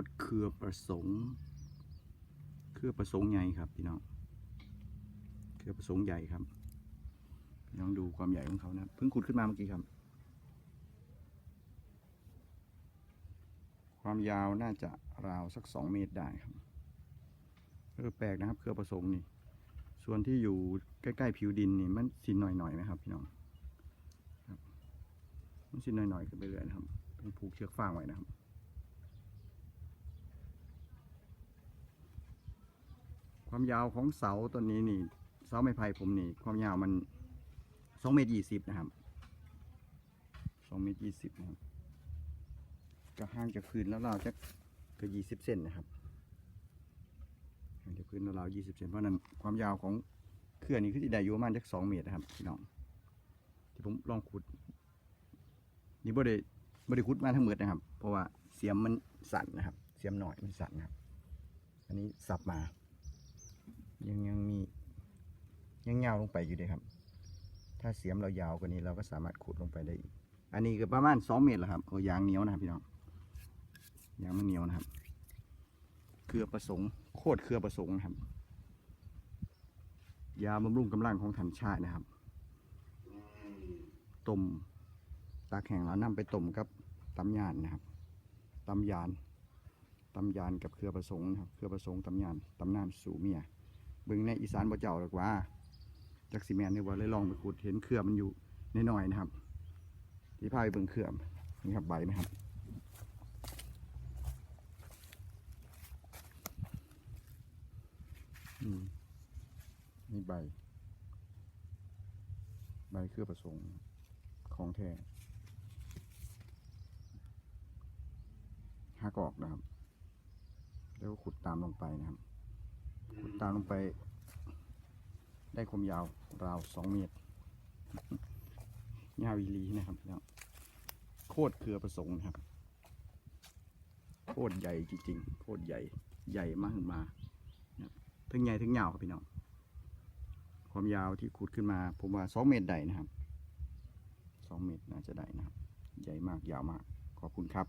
ตรเครือประสงค์ เครือประสงค์ใหญ่ครับพี่น้องเครือประสงค์ใหญ่ครับพี่น้องดูความใหญ่ของเขานะเพิ่งขุดขึ้นมาเมื่อกี้ครับ ความยาวน่าจะราวสักสองเมตรได้ครับเออแปลกนะครับ เครือประสงค์นี่ ส่วนที่อยู่ใกล้ๆผิวดินนี่มันสินหน่อยๆไหมครับพี่น้องครับมันสินหน่อยๆขึ้นไปเรื่อยนะครับต้องผูกเชือกฟางไว้นะครับ ความยาวของเสาต้นนี้นี่ เสาไม้ไผ่ผมนี่ ความยาวมันสองเมตรยี่สิบนะครับสองเมตรยี่สิบนะครับก็ห่างจากพื้นแล้วเราจะก็ยี่สิบเซนนะครับห่างจากพื้นแล้วเรายี่สิบเซนเพราะนั้นความยาวของเครือนี้คือที่ได้อยู่ประมาณจักสองเมตรนะครับพี่น้องที่ผมลองขุด นี่บ่ได้บ่ได้ขุดมาทั้งหมดนะครับ เพราะว่าเสียมมันสั่นนะครับ เสียมหน่อยมันสั่นนะครับ อันนี้สับมา ยังยังมียังยาลงไปอยู่เลยครับ ถ้าเสียมเรายาวกว่านี้เราก็สามารถขุดลงไปได้อีก อันนี้ก็ประมาณสองเมตรแล้วครับโอ้ยางเหนียวนะครับพี่น้องยางมันเหนียวนะครับ เครือประสงค์โคตรเครือประสงค์นะครับ ยาบำรุงกำลังของถันชาตินะครับต้มตาแข็งแล้วนำไปต้มกับตำยานนะครับตำยานตำยานกับเครือประสงค์นะครับ เครือประสงค์ตำยานตำนานสู่เมีย เบิ่งในอีสานบ่เจ้าหรอกว่าจักสิแมนเนี่ยว่าเลยลองไปขุดเห็นเครือมันอยู่น้อยๆนะครับ ที่พาไปเบิ่งเครือนี่ครับใบไหมครับอืมนี่ใบ ใบเครือประสงค์ของแท้หักออกนะครับ แล้วก็ขุดตามลงไปนะครับ ตามลงไป ได้ความยาวราวสองเมตรยาวอีลีนะครับพี่น้องโคตรเครือประสงค์นะครับ โคตรใหญ่จริงๆ โคตรใหญ่ใหญ่มากมานะครับทั้งใหญ่ทั้งยาวครับพี่น้องความยาวที่ขุดขึ้นมา ผมว่าสองเมตรได้นะครับสองเมตรน่าจะได้นะครับ ใหญ่มากยาวมากขอบคุณครับ